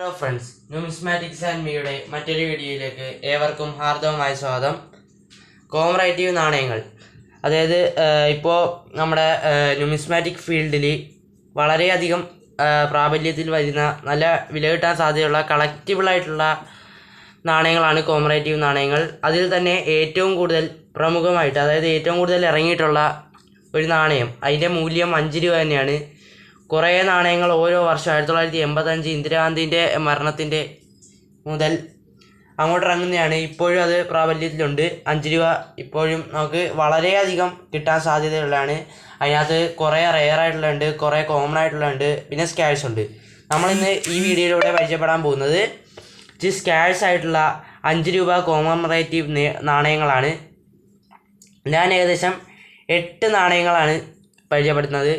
Hello friends numismatics and മീയുടെ മറ്റൊരു വീഡിയോയിലേക്ക് ഏവർക്കും ഹാർദവമായ സ്വാഗതം. കോമറേറ്റീവ് നാണയങ്ങൾ. അതായത് ഇപ്പോൾ നമ്മുടെ ന്യൂമിസ്മാറ്റിക് ഫീൽഡിൽ വളരെയധികം പ്രാബല്യത്തിൽ വരുന്ന നല്ല വില കിട്ടാൻ സാധ്യതയുള്ള കളക്റ്റബിളായിട്ടുള്ള നാണയങ്ങളാണ് കോമറേറ്റീവ് നാണയങ്ങൾ. അതിൽ തന്നെ ഏറ്റവും കൂടുതൽ പ്രമുഖമായിട്ട് അതായത് ഏറ്റവും കൂടുതൽ ഇറങ്ങിയിട്ടുള്ള ഒരു നാണയം അതിന്റെ മൂല്യം അഞ്ച് രൂപ തന്നെയാണ്. കുറേ നാണയങ്ങൾ ഓരോ വർഷം ആയിരത്തി തൊള്ളായിരത്തി എൺപത്തഞ്ച് ഇന്ദിരാഗാന്ധിന്റെ മരണത്തിന്റെ മുതൽ അങ്ങോട്ട് ഇറങ്ങുന്നതാണ് ഇപ്പോഴും അത് പ്രാബല്യത്തിലുണ്ട്. അഞ്ച് രൂപ ഇപ്പോഴും നമുക്ക് വളരെയധികം കിട്ടാൻ സാധ്യതയുള്ളതാണ്. അതിനകത്ത് കുറേ റെയർ ആയിട്ടുള്ളതുണ്ട് കുറേ കോമൺ ആയിട്ടുള്ളുണ്ട് പിന്നെ സ്കാഷ് ഉണ്ട്. നമ്മളിന്ന് ഈ വീഡിയോയിലൂടെ പരിചയപ്പെടാൻ പോകുന്നത് ഇച്ചിരി സ്കാഷ് ആയിട്ടുള്ള അഞ്ച് രൂപ കോമറേറ്റീവ് നാണയങ്ങളാണ്. ഞാൻ ഏകദേശം എട്ട് നാണയങ്ങളാണ് പരിചയപ്പെടുത്തുന്നത്.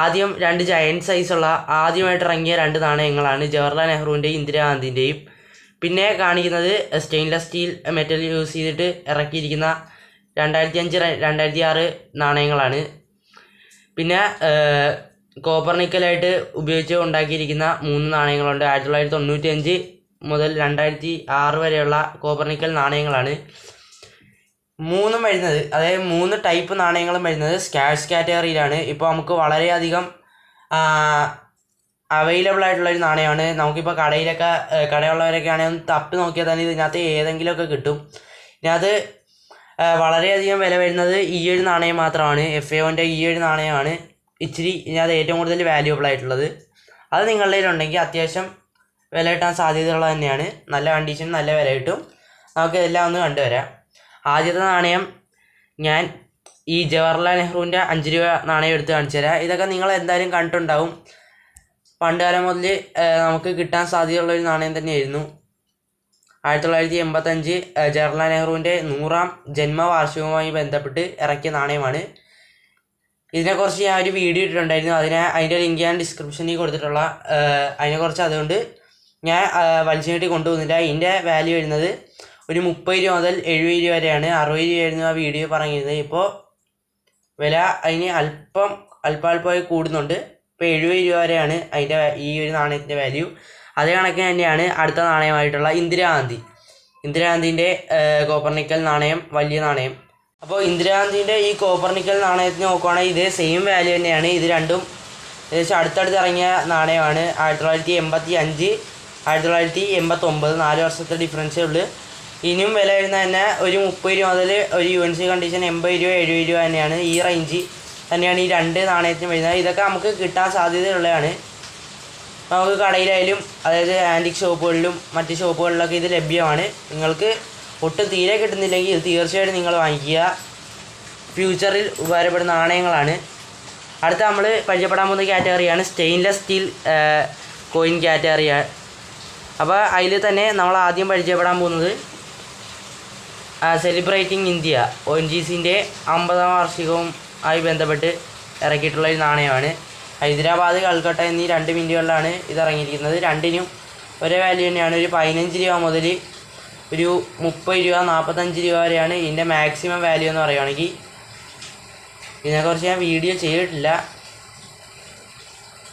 ആദ്യം രണ്ട് ജയന്റ് സൈസുള്ള ആദ്യമായിട്ട് ഇറങ്ങിയ രണ്ട് നാണയങ്ങളാണ് ജവഹർലാൽ നെഹ്റുവിന്റെയും ഇന്ദിരാഗാന്ധിന്റെയും പിന്നെ കാണിക്കുന്നത് സ്റ്റെയിൻലെസ് സ്റ്റീൽ മെറ്റൽ യൂസ് ചെയ്തിട്ട് ഇറക്കിയിരിക്കുന്ന രണ്ടായിരത്തി അഞ്ച് രണ്ടായിരത്തി ആറ് നാണയങ്ങളാണ് പിന്നെ കോപ്പർ നിക്കലായിട്ട് ഉപയോഗിച്ച് ഉണ്ടാക്കിയിരിക്കുന്ന മൂന്ന് നാണയങ്ങളുണ്ട്. ആയിരത്തി തൊള്ളായിരത്തി തൊണ്ണൂറ്റി അഞ്ച് മുതൽ രണ്ടായിരത്തി ആറ് വരെയുള്ള കോപ്പർ നിക്കൽ നാണയങ്ങളാണ്. മൂന്നും വരുന്നത് അതായത് മൂന്ന് ടൈപ്പ് നാണയങ്ങളും വരുന്നത് സ്കാഷ് കാറ്റഗറിയിലാണ് ഇപ്പോൾ നമുക്ക് വളരെയധികം അവൈലബിൾ ആയിട്ടുള്ള ഒരു നാണയമാണ്. നമുക്കിപ്പോൾ കടയിലൊക്കെ കടയുള്ളവരൊക്കെ ആണെങ്കിൽ ഒന്ന് തപ്പി നോക്കിയാൽ തന്നെ ഇതിനകത്ത് ഏതെങ്കിലുമൊക്കെ കിട്ടും. ഇതിനകത്ത് വളരെയധികം വില വരുന്നത് ഈ ഒരു നാണയം മാത്രമാണ്. എഫ് എ ഈ ഒരു നാണയമാണ്. ഇച്ചിരി ഇതിനകത്ത് ഏറ്റവും കൂടുതൽ വാല്യൂബിൾ ആയിട്ടുള്ളത്. അത് നിങ്ങളുടെ കയ്യിലുണ്ടെങ്കിൽ അത്യാവശ്യം വില കിട്ടാൻ സാധ്യതയുള്ളത് തന്നെയാണ്. നല്ല കണ്ടീഷൻ നല്ല വില കിട്ടും. നമുക്ക് ഇതെല്ലാം ഒന്ന് കണ്ടുവരാം. ആദ്യത്തെ നാണയം ഞാൻ ഈ ജവഹർലാൽ നെഹ്റുവിന്റെ അഞ്ച് രൂപ നാണയം എടുത്ത് കാണിച്ചു തരാം. ഇതൊക്കെ നിങ്ങൾ എന്തായാലും കണ്ടിട്ടുണ്ടാവും. പണ്ട് കാലം മുതൽ നമുക്ക് കിട്ടാൻ സാധ്യതയുള്ള ഒരു നാണയം തന്നെയായിരുന്നു. ആയിരത്തി തൊള്ളായിരത്തി എൺപത്തഞ്ച് ജവഹർലാൽ നെഹ്റുവിന്റെ നൂറാം ജന്മവാർഷികവുമായി ബന്ധപ്പെട്ട് ഇറക്കിയ നാണയമാണ്. ഇതിനെക്കുറിച്ച് ഞാൻ ഒരു വീഡിയോ ഇട്ടിട്ടുണ്ടായിരുന്നു. അതിനെ അതിന്റെ ലിങ്ക് ഞാൻ ഡിസ്ക്രിപ്ഷനിൽ കൊടുത്തിട്ടുള്ള അതിനെക്കുറിച്ച് അതുകൊണ്ട് ഞാൻ വലിച്ചു നീട്ടി കൊണ്ടുപോകുന്നില്ല ഇതിന്റെ വാല്യൂ വരുന്നത് ഒരു മുപ്പത് രൂപ മുതൽ എഴുപത് രൂപ വരെയാണ്. അറുപത് രൂപയായിരുന്നു ആ വീഡിയോ പറഞ്ഞിരുന്നത്. ഇപ്പോൾ വില അതിന് അല്പം അല്പാൽപ്പമായി കൂടുന്നുണ്ട്. ഇപ്പോൾ എഴുപത് രൂപ വരെയാണ് അതിന്റെ ഈ ഒരു നാണയത്തിന്റെ വാല്യൂ അതേ കണക്കിന് തന്നെയാണ് അടുത്ത നാണയമായിട്ടുള്ള ഇന്ദിരാഗാന്ധി. ഇന്ദിരാഗാന്ധിന്റെ കോപ്പർണിക്കൽ നാണയം വലിയ നാണയം. അപ്പോൾ ഇന്ദിരാഗാന്ധിന്റെ ഈ കോപ്പർണിക്കൽ നാണയത്തിന് നോക്കുവാണെങ്കിൽ ഇതേ സെയിം വാല്യൂ തന്നെയാണ്. ഇത് രണ്ടും ഏകദേശം അടുത്തടുത്ത് ഇറങ്ങിയ നാണയമാണ്. ആയിരത്തി തൊള്ളായിരത്തി എൺപത്തി അഞ്ച് ആയിരത്തി തൊള്ളായിരത്തി എൺപത്തൊമ്പത് നാല് വർഷത്തെ ഡിഫറൻസേ ഉള്ളൂ. ഇനിയും വില വരുന്ന തന്നെ ഒരു മുപ്പത് രൂപ മുതൽ ഒരു യു എൻ സി കണ്ടീഷൻ എൺപത് രൂപ എഴുപത് രൂപ തന്നെയാണ്. ഈ റേഞ്ച് തന്നെയാണ് ഈ രണ്ട് നാണയത്തിന് വരുന്നത്. ഇതൊക്കെ നമുക്ക് കിട്ടാൻ സാധ്യതയുള്ളതാണ്. നമുക്ക് കടയിലായാലും അതായത് ആന്റിക് ഷോപ്പുകളിലും മറ്റ് ഷോപ്പുകളിലൊക്കെ ഇത് ലഭ്യമാണ്. നിങ്ങൾക്ക് ഒട്ടും തീരെ കിട്ടുന്നില്ലെങ്കിൽ തീർച്ചയായിട്ടും നിങ്ങൾ വാങ്ങിക്കുക. ഫ്യൂച്ചറിൽ ഉപകാരപ്പെടുന്ന നാണയങ്ങളാണ്. അടുത്ത നമ്മൾ പരിചയപ്പെടാൻ പോകുന്ന കാറ്റഗറിയാണ് സ്റ്റെയിൻലെസ് സ്റ്റീൽ കോയിൻ കാറ്റഗറിയാണ് അപ്പോൾ അതിൽ തന്നെ നമ്മൾ ആദ്യം പരിചയപ്പെടാൻ പോകുന്നത് celebrating India. O N G സിന്റെ അമ്പതാം വാർഷികവും ആയി ബന്ധപ്പെട്ട് ഇറക്കിയിട്ടുള്ള ഒരു നാണയമാണ്. ഹൈദരാബാദ് കൽക്കട്ട എന്നീ രണ്ട് മിനിറ്റുകളിലാണ് ഇത് ഇറങ്ങിയിരിക്കുന്നത് രണ്ടിനും ഒരേ വാല്യൂ തന്നെയാണ്. ഒരു പതിനഞ്ച് രൂപ മുതൽ ഒരു മുപ്പത് രൂപ നാൽപ്പത്തഞ്ച് രൂപ വരെയാണ് ഇതിന്റെ മാക്സിമം വാല്യൂ എന്ന് പറയുകയാണെങ്കിൽ ഇതിനെക്കുറിച്ച് ഞാൻ വീഡിയോ ചെയ്തിട്ടില്ല.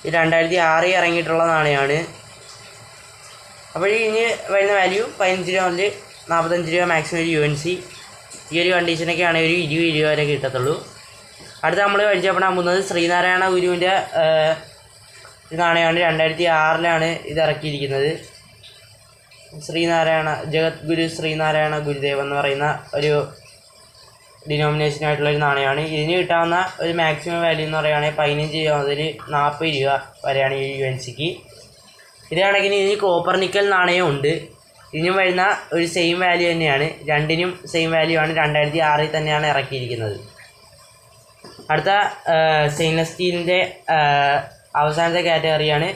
ഇത് രണ്ടായിരത്തി ആറിൽ ഇറങ്ങിയിട്ടുള്ള നാണയമാണ്. അപ്പോൾ ഇനി വരുന്ന വാല്യൂ പതിനഞ്ച് രൂപ മുതൽ നാൽപ്പത്തഞ്ച് രൂപ മാക്സിമം ഒരു യു എൻ സി ഈ ഒരു കണ്ടീഷനൊക്കെ ആണെങ്കിൽ ഒരു ഇരുപത് രൂപ വരെ കിട്ടത്തുള്ളൂ. അടുത്ത നമ്മൾ പരിചയപ്പെടാൻ പോകുന്നത് ശ്രീനാരായണ ഗുരുവിന്റെ നാണയമാണ് രണ്ടായിരത്തി ആറിലാണ് ഇത് ഇറക്കിയിരിക്കുന്നത്. ശ്രീനാരായണ ജഗദ്ഗുരു ശ്രീനാരായണ ഗുരുദേവ് എന്ന് പറയുന്ന ഒരു ഡിനോമിനേഷൻ ആയിട്ടുള്ള ഒരു നാണയമാണ്. ഇതിന് കിട്ടാവുന്ന ഒരു മാക്സിമം വാല്യൂ എന്ന് പറയുകയാണെങ്കിൽ പതിനഞ്ച് രൂപ മുതൽ നാൽപ്പത് രൂപ വരെയാണ് ഈ യു എൻ സിക്ക് ഇതാണെങ്കിൽ ഇനി കോപ്പർ നിക്കൽ നാണയം ഉണ്ട് ഇതിനും വരുന്ന ഒരു സെയിം വാല്യൂ തന്നെയാണ്. രണ്ടിനും സെയിം വാല്യൂ ആണ്. രണ്ടായിരത്തി ആറിൽ തന്നെയാണ് ഇറക്കിയിരിക്കുന്നത്. അടുത്ത സ്റ്റെയിൻലെസ് സ്റ്റീലിന്റെ അവസാനത്തെ കാറ്റഗറിയാണ്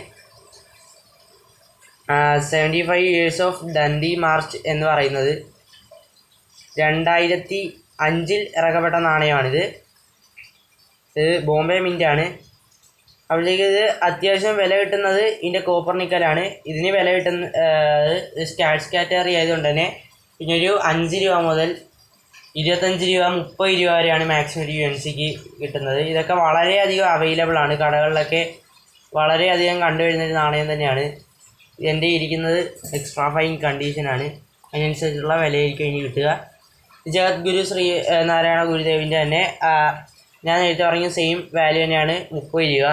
seventy five years of Dandi march എന്ന് പറയുന്നത്. രണ്ടായിരത്തി അഞ്ചിൽ ഇറക്കപ്പെട്ട നാണയമാണിത്. ഇത് ബോംബെ മിന്റാണ്. അപ്പോഴത്തേക്ക് ഇത് അത്യാവശ്യം വില കിട്ടുന്നത് ഇതിന്റെ കോപ്പർ നിക്കലാണ് ഇതിന് വില കിട്ടുന്ന സ്റ്റാറ്റ്സ് കാറ്റഗറി ആയതുകൊണ്ട് തന്നെ പിന്നെ ഒരു അഞ്ച് രൂപ മുതൽ ഇരുപത്തഞ്ച് രൂപ മുപ്പത് രൂപ വരെയാണ് മാക്സിമം ഒരു യു എൻ സിക്ക് കിട്ടുന്നത്. ഇതൊക്കെ വളരെയധികം അവൈലബിൾ ആണ്. കടകളിലൊക്കെ വളരെയധികം കണ്ടുവരുന്ന ഒരു നാണയം തന്നെയാണ്. എന്റെ ഇരിക്കുന്നത് എക്സ്ട്രാ ഫൈൻ കണ്ടീഷനാണ് അതിനനുസരിച്ചുള്ള വിലയായിരിക്കും ഇനി കിട്ടുക. ജഗദ്ഗുരു ശ്രീ നാരായണ ഗുരുദേവിന്റെ തന്നെ ഞാൻ എഴുതി പറഞ്ഞ സെയിം വാല്യൂ തന്നെയാണ് മുപ്പത് രൂപ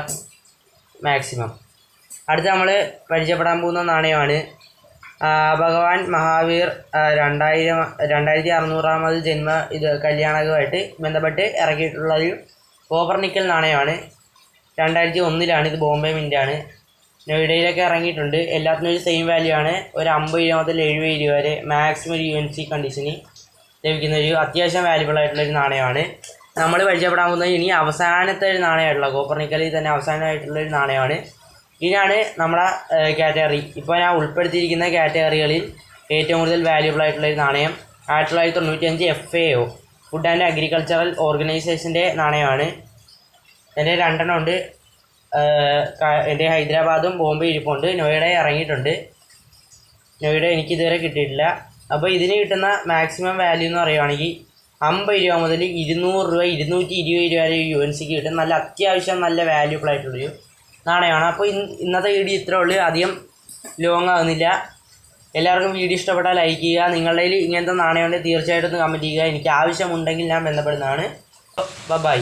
മാക്സിമം അടുത്ത നമ്മൾ പരിചയപ്പെടാൻ പോകുന്ന നാണയമാണ്. ഭഗവാൻ മഹാവീർ രണ്ടായിരം രണ്ടായിരത്തി അറുന്നൂറാമത് ജന്മ ഇത് കല്യാണകമായിട്ട് ബന്ധപ്പെട്ട് ഇറക്കിയിട്ടുള്ള ഒരു കോപ്പർ നിക്കൽ നാണയമാണ് രണ്ടായിരത്തി ഒന്നിലാണ് ഇത് ബോംബെ മിന്റാണ് നോയിഡയിലൊക്കെ ഇറങ്ങിയിട്ടുണ്ട്. എല്ലാത്തിനും ഒരു സെയിം വാല്യൂ ആണ്. ഒരു അമ്പത് രൂപ മുതൽ എഴുപത് രൂപ വരെ മാക്സിമം യു എൻ സി കണ്ടീഷന് ലഭിക്കുന്ന ഒരു അത്യാവശ്യം വാല്യുബിൾ ആയിട്ടുള്ള ഒരു നാണയമാണ്. നമ്മൾ പരിചയപ്പെടാൻ ഇനി അവസാനത്തെ ഒരു നാണയമായിട്ടുള്ള കോപ്പർനിക്കലിൽ തന്നെ അവസാനമായിട്ടുള്ള ഒരു നാണയമാണ്. ഇനിയാണ് നമ്മുടെ കാറ്റഗറി. ഇപ്പോൾ ഞാൻ ഉൾപ്പെടുത്തിയിരിക്കുന്ന കാറ്റഗറികളിൽ ഏറ്റവും കൂടുതൽ വാല്യൂബിൾ ആയിട്ടുള്ള ഒരു നാണയം ആയിരത്തി തൊള്ളായിരത്തി തൊണ്ണൂറ്റി അഞ്ച് F A O food and agricultural ഓർഗനൈസേഷന്റെ നാണയമാണ്. എന്റെ രണ്ടെണ്ണം ഉണ്ട്. എന്റെ ഹൈദരാബാദും ബോംബെ ഇരിപ്പുണ്ട് നോയിഡ ഇറങ്ങിയിട്ടുണ്ട്. നോയിഡ എനിക്കിതുവരെ കിട്ടിയിട്ടില്ല. അപ്പോൾ ഇതിന് കിട്ടുന്ന മാക്സിമം വാല്യൂ എന്ന് പറയുവാണെങ്കിൽ അമ്പത് രൂപ മുതൽ ഇരുന്നൂറ് രൂപ ഇരുന്നൂറ്റി ഇരുപത് രൂപ വരെ യു എൻ സിക്ക് കിട്ടും. നല്ല അത്യാവശ്യം നല്ല വാല്യൂബിൾ ആയിട്ടുള്ളൊരു നാണയമാണ്. അപ്പോൾ ഇന്ന് ഇന്നത്തെ വീഡിയോ ഇത്രേ ഉള്ളൂ. അധികം ലോങ് ആകുന്നില്ല എല്ലാവർക്കും വീഡിയോ ഇഷ്ടപ്പെട്ടാൽ ലൈക്ക് ചെയ്യുക. നിങ്ങളുടെ ഇങ്ങനത്തെ നാണയമുണ്ടെങ്കിൽ തീർച്ചയായിട്ടും കമന്റ് ചെയ്യുക. എനിക്ക് ആവശ്യമുണ്ടെങ്കിൽ ഞാൻ ബന്ധപ്പെടുന്നതാണ്. ബൈ